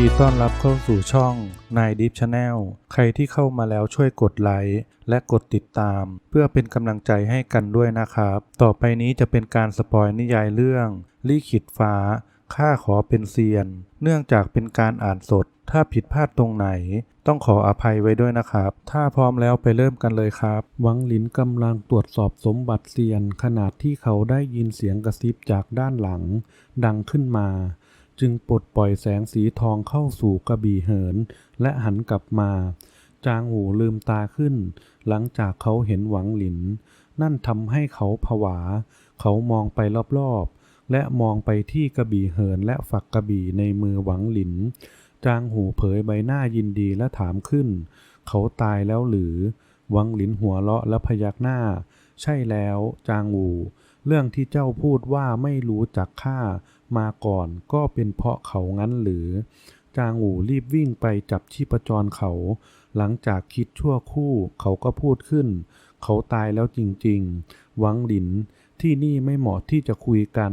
ดีต้อนรับเข้าสู่ช่องนายดิฟชาแนลใครที่เข้ามาแล้วช่วยกดไลค์และกดติดตาม เพื่อเป็นกำลังใจให้กันด้วยนะครับ ต่อไปนี้จะเป็นการสปอยนิยายเรื่องลี่ขิดฟ้าข้าขอเป็นเซียน เนื่องจากเป็นการอ่านสด ถ้าผิดพลาดตรงไหน ต้องขออภัยไว้ด้วยนะครับ ถ้าพร้อมแล้วไปเริ่มกันเลยครับ วังหลินกำลังตรวจสอบสมบัติเซียน ขณะที่เขาได้ยินเสียงกระซิบจากด้านหลัง ดังขึ้นมา จึงปลดปล่อยแสงสีทองเข้าสู่กระบี่เหิน และหันกลับมา จางหูลืมตาขึ้น หลังจากเขาเห็นหวังหลิน นั่นทำให้เขาผวา เขามองไปรอบๆ และมองไปที่กระบี่เหินและฝักกระบี่ในมือหวังหลิน จางหูเผยใบหน้ายินดีและถามขึ้น เขาตายแล้วหรือ หวังหลินหัวเราะและพยักหน้า ใช่แล้ว จางหูเรื่องที่เจ้าพูดว่าไม่รู้จักข้า มาก่อนก็เป็นเพราะเขางั้นหรือ จางหูรีบวิ่งไปจับชีพจรเขา หลังจากคิดชั่วคู่เขาก็พูดขึ้น เขาตายแล้วจริงๆ หวังหลินที่นี่ไม่เหมาะที่จะคุยกัน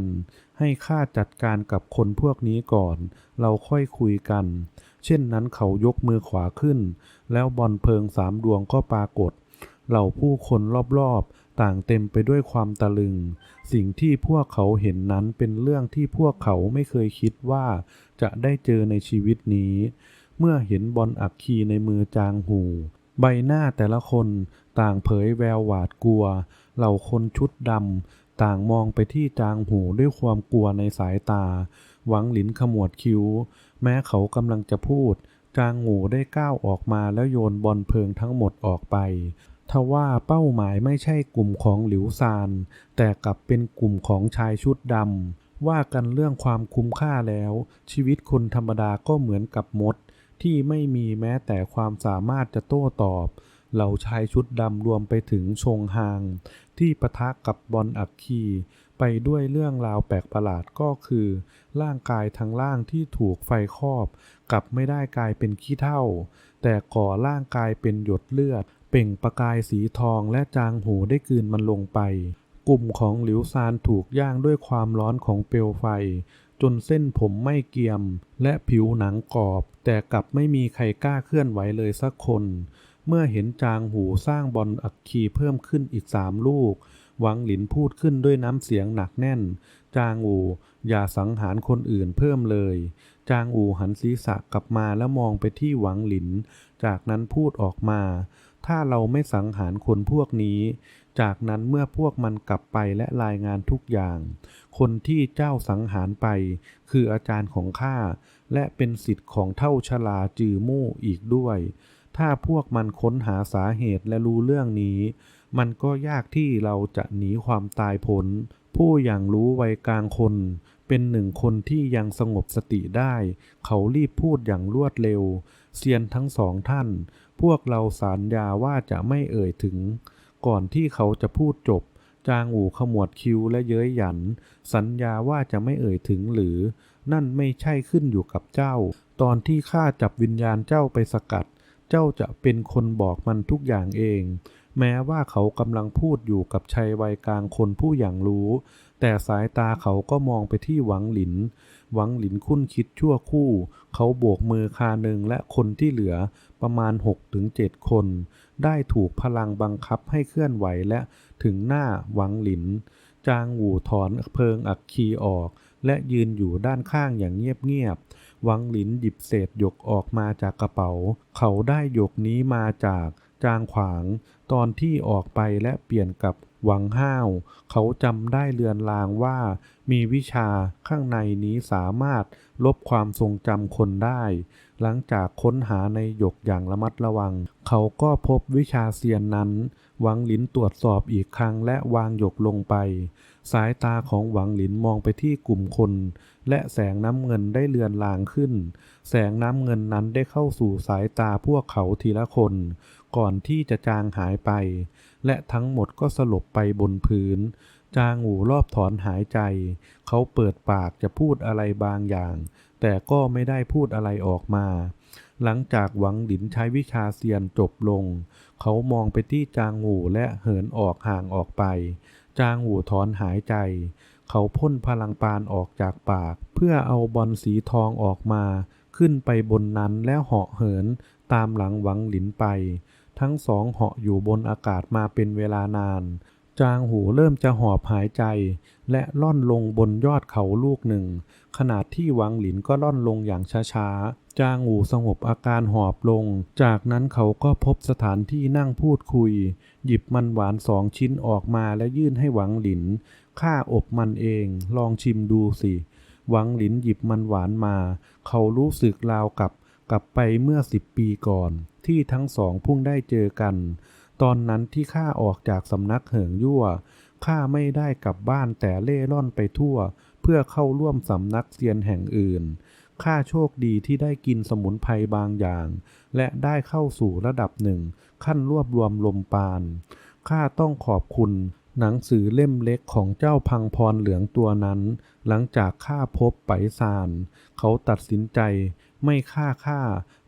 ให้ข้าจัดการกับคนพวกนี้ก่อน เราค่อยคุยกัน เช่นนั้นเขายกมือขวาขึ้น แล้วบอลเพลิงสามดวงก็ปรากฏ เหล่าผู้คนรอบๆ ต่างเต็มไปด้วยความตะลึง สิ่งที่พวกเขาเห็นนั้นเป็นเรื่องที่พวกเขาไม่เคยคิดว่าจะได้เจอในชีวิตนี้ เมื่อเห็นบอลอักคีในมือจางหู ใบหน้าแต่ละคนต่างเผยแววหวาดกลัว เหล่าคนชุดดำต่างมองไปที่จางหูด้วยความกลัวในสายตา หวังหลินขมวดคิ้ว แม้เขากำลังจะพูด จางหูได้ก้าวออกมาแล้วโยนบอลเพลิงทั้งหมดออกไป ทว่าเป้าหมายไม่ใช่กลุ่มของหลิวซาน แต่กลับเป็นกลุ่มของชายชุดดำว่ากันเรื่องความคุ้มค่าแล้ว ชีวิตคนธรรมดาก็เหมือนกับมด ที่ไม่มีแม้แต่ความสามารถจะโต้ตอบเหล่าชายชุดดำรวมไปถึงชงฮาง ที่ปะทะกับบอลอักคี ไปด้วยเรื่องราวแปลกประหลาดก็คือ ร่างกายทั้งล่างที่ถูกไฟครอบ กลับไม่ได้กลายเป็นขี้เถ้าแต่ก่อร่างกายเป็นหยดเลือด เปล่งประกายสีทองและจางหูได้กลืนมันลงไป กลุ่มของหลิวซานถูกย่างด้วยความร้อนของเปลวไฟ จนเส้นผมไม่เกียม และผิวหนังกรอบ แต่กลับไม่มีใครกล้าเคลื่อนไหวเลยสักคน เมื่อเห็นจางหูสร้างบอลอักคีเพิ่มขึ้นอีกสามลูกหวังหลินพูดขึ้นด้วยน้ำเสียงหนักแน่น จางอูอย่าสังหารคนอื่นเพิ่มเลย จางอูหันศีรษะกลับมาแล้วมองไปที่หวังหลิน จากนั้นพูดออกมา ถ้าเราไม่สังหารคนพวกนี้ จากนั้นเมื่อพวกมันกลับไปและรายงานทุกอย่าง คนที่เจ้าสังหารไป คืออาจารย์ของข้าและเป็นสิทธิ์ของเท่าชลาจือมู่อีกด้วย ถ้าพวกมันค้นหาสาเหตุและรู้เรื่องนี้ มันก็ยากที่เราจะหนีความตายพ้นผู้อย่างรู้ไวกลางคน เป็นหนึ่งคนที่ยังสงบสติได้ เขารีบพูดอย่างรวดเร็ว เซียนทั้งสองท่าน พวกเราสัญญาว่าจะไม่เอ่ยถึง ก่อนที่เขาจะพูดจบ จางอู่ขมวดคิ้วและเย้ยหยัน สัญญาว่าจะไม่เอ่ยถึงหรือ นั่นไม่ใช่ขึ้นอยู่กับเจ้า ตอนที่ข้าจับวิญญาณเจ้าไปสกัด เจ้าจะเป็นคนบอกมันทุกอย่างเอง แม้ว่าเขากำลังพูดอยู่กับชายวัยกลางคนผู้อย่างรู้ แต่สายตาเขาก็มองไปที่หวังหลิน หวังหลินคุ้นคิดชั่วคู่ เขาโบกมือคาหนึ่งและคนที่เหลือประมาณ 6-7 คน ได้ถูกพลังบังคับให้เคลื่อนไหวและถึงหน้าหวังหลิน จางหูถอนเพลิงอักคีออก และยืนอยู่ด้านข้างอย่างเงียบๆ หวังหลินหยิบเศษหยกออกมาจากกระเป๋า เขาได้หยกนี้มาจากจางขวางตอนที่ออกไปและเปลี่ยนกับ หวังห้าว เขาจำได้เลือนลางว่า มีวิชาข้างในนี้สามารถลบความทรงจำคนได้ หลังจากค้นหาในหยกอย่างระมัดระวัง เขาก็พบวิชาเซียนนั้น หวังหลินตรวจสอบอีกครั้งและวางหยกลงไป สายตาของหวังหลินมองไปที่กลุ่มคน และแสงน้ำเงินได้เลือนลางขึ้น แสงน้ำเงินนั้นได้เข้าสู่สายตาพวกเขาทีละคน ก่อนที่จะจางหายไป และทั้งหมดก็สลบไปบนพื้น จางหูรอบถอนหายใจ เขาเปิดปากจะพูดอะไรบางอย่าง แต่ก็ไม่ได้พูดอะไรออกมา หลังจากหวังหลินใช้วิชาเซียนจบลง เขามองไปที่จางหูและเหินออกห่างออกไป จางหูถอนหายใจ เขาพ่นพลังปานออกจากปาก เพื่อเอาบอลสีทองออกมา ขึ้นไปบนนั้นแล้วเหาะเหิน ตามหลังหวังหลินไป ทั้งสองเหาะอยู่บนอากาศมาเป็นเวลานาน จางหูเริ่มจะหอบหายใจ และล่อนลงบนยอดเขาลูกหนึ่งขณะที่หวังหลินก็ล่อนลงอย่างช้าๆ จางหูสงบอาการหอบลง จากนั้นเขาก็พบสถานที่นั่งพูดคุย หยิบมันหวานสองชิ้นออกมาและยื่นให้หวังหลิน ข้าอบมันเอง ลองชิมดูสิ หวังหลินหยิบมันหวานมา เขารู้สึกราวกับกลับไปเมื่อสิบปีก่อน ที่ทั้งสองพุ่งได้เจอกัน ตอนนั้นที่ข้าออกจากสำนักเหิงยั่วข้าไม่ได้กลับบ้านแต่เล่ร่อนไปทั่ว เพื่อเข้าร่วมสำนักเซียนแห่งอื่น ข้าโชคดีที่ได้กินสมุนไพรบางอย่าง และได้เข้าสู่ระดับหนึ่ง ขั้นรวบรวมลมปานข้าต้องขอบคุณ หนังสือเล่มเล็กของเจ้าพังพรเหลืองตัวนั้น หลังจากข้าพบไปซาน เขาตัดสินใจไม่ฆ่าข้า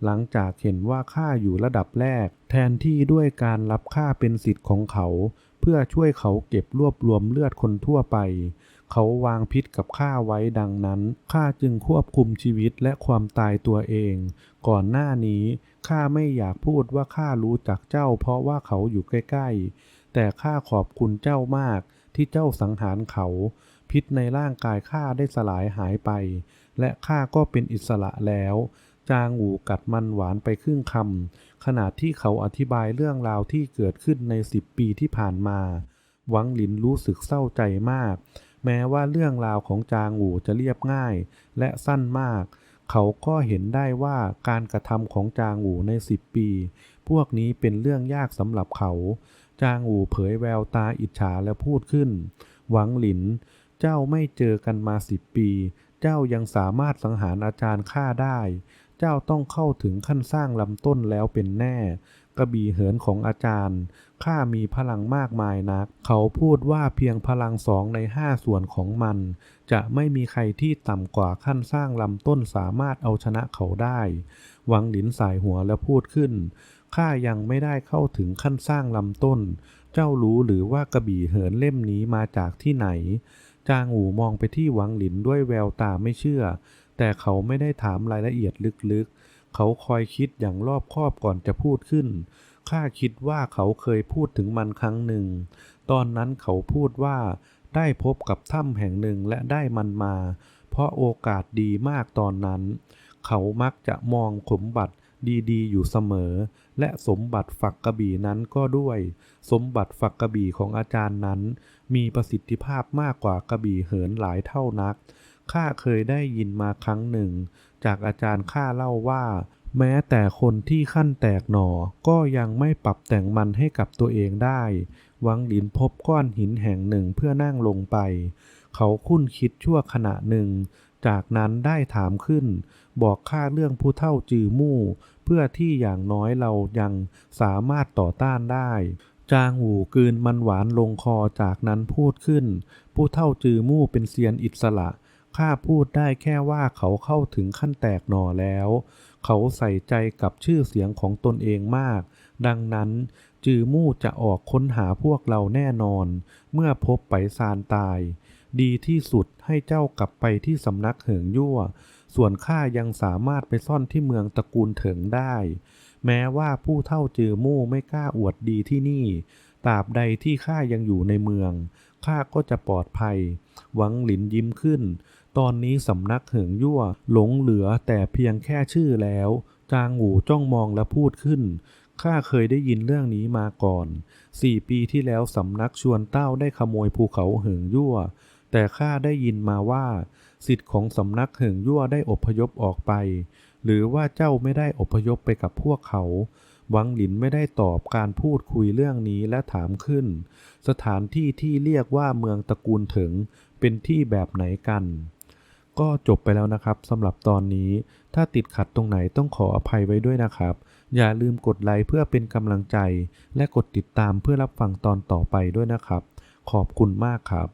หลังจากเห็นว่าข้าอยู่ระดับแรก แทนที่ด้วยการรับข้าเป็นสิทธิ์ของเขา เพื่อช่วยเขาเก็บรวบรวมเลือดคนทั่วไป เขาวางพิษกับข้าไว้ดังนั้น ข้าจึงควบคุมชีวิตและความตายตัวเอง ก่อนหน้านี้ข้าไม่อยากพูดว่าข้ารู้จักเจ้า เพราะว่าเขาอยู่ใกล้ๆ แต่ข้าขอบคุณเจ้ามากที่เจ้าสังหารเขา พิษในร่างกายข้าได้สลายหายไป และข้าก็เป็นอิสระแล้ว จางหูกัดมันหวานไปครึ่งคำขณะที่เขาอธิบายเรื่องราวที่เกิดขึ้นในสิบปีที่ผ่านมา หวังหลินรู้สึกเศร้าใจมาก แม้ว่าเรื่องราวของจางหูจะเรียบง่ายและสั้นมาก เขาก็เห็นได้ว่าการกระทำของจางหูในสิบปี พวกนี้เป็นเรื่องยากสำหรับเขา จางหูเผยแววตาอิจฉาและพูดขึ้น หวังหลิน เจ้าไม่เจอกันมาสิบปี เจ้ายังสามารถสังหารอาจารย์ข้าได้ เจ้าต้องเข้าถึงขั้นสร้างลำต้นแล้วเป็นแน่ กระบี่เหินของอาจารย์ ข้ามีพลังมากมายนัก เขาพูดว่าเพียงพลังสองในห้าส่วนของมัน จะไม่มีใครที่ต่ำกว่าขั้นสร้างลำต้นสามารถเอาชนะเขาได้หวังหลินสายหัวแล้วพูดขึ้น ข้ายังไม่ได้เข้าถึงขั้นสร้างลำต้น เจ้ารู้หรือว่ากระบี่เหินเล่มนี้มาจากที่ไหน จางหูมองไปที่หวังหลินด้วยแววตาไม่เชื่อ แต่เขาไม่ได้ถามรายละเอียดลึกๆ เขาคอยคิดอย่างรอบคอบก่อนจะพูดขึ้น ข้าคิดว่าเขาเคยพูดถึงมันครั้งหนึ่ง ตอนนั้นเขาพูดว่าได้พบกับถ้ำแห่งหนึ่งและได้มันมา เพราะโอกาสดีมากตอนนั้น เขามักจะมองสมบัติดีๆ อยู่เสมอ และสมบัติฝักกระบี่นั้นก็ด้วย สมบัติฝักกระบี่ของอาจารย์นั้น มีประสิทธิภาพมากกว่ากระบี่เหินหลายเท่านักข้าเคยได้ยินมาครั้งหนึ่งจากอาจารย์ข้าเล่าว่า แม้แต่คนที่ขั้นแตกหน่อก็ยังไม่ปรับแต่งมันให้กับตัวเองได้วังหลินพบก้อนหินแห่งหนึ่งเพื่อนั่งลงไป เขาคุ้นคิดชั่วขณะหนึ่ง จากนั้นได้ถามขึ้น บอกข้าเรื่องผู้เท่าจือมู่ เพื่อที่อย่างน้อยเรายังสามารถต่อต้านได้จางหูกืนมันหวานลงคอจากนั้นพูดขึ้น ผู้เท่าจือมู่เป็นเซียนอิสระ ข้าพูดได้แค่ว่าเขาเข้าถึงขั้นแตกหน่อแล้ว เขาใส่ใจกับชื่อเสียงของตนเองมาก ดังนั้น จือมู่จะออกค้นหาพวกเราแน่นอน เมื่อพบไปซานตาย ดีที่สุดให้เจ้ากลับไปที่สำนักเหิงยั่ว ส่วนข้ายังสามารถไปซ่อนที่เมืองตระกูลเถิงได้ แม้ว่าผู้เท่าจือมู่ไม่กล้าอวดดีที่นี่ตราบใดที่ข้ายังอยู่ในเมืองข้าก็จะปลอดภัย หวังหลินยิ้มขึ้น ตอนนี้สำนักเหิงยั่วหลงเหลือแต่เพียงแค่ชื่อแล้ว จางหูจ้องมองและพูดขึ้น ข้าเคยได้ยินเรื่องนี้มาก่อนสี่ปีที่แล้วสำนักชวนเต้าได้ขโมยภูเขาเหิงยั่ว แต่ข้าได้ยินมาว่า สิทธิ์ของสำนักเหิงยั่วได้อพยพออกไป หรือว่าเจ้าไม่ได้อพยพไปกับพวกเขาหวังหลินไม่ได้ตอบการพูดคุยเรื่องนี้และถามขึ้น สถานที่ที่เรียกว่าเมืองตระกูลเถิงเป็นที่แบบไหนกัน ก็จบไปแล้วนะครับสำหรับตอนนี้ ถ้าติดขัดตรงไหนต้องขออภัยไว้ด้วยนะครับ อย่าลืมกดไลค์เพื่อเป็นกำลังใจ และกดติดตามเพื่อรับฟังตอนต่อไปด้วยนะครับ ขอบคุณมากครับ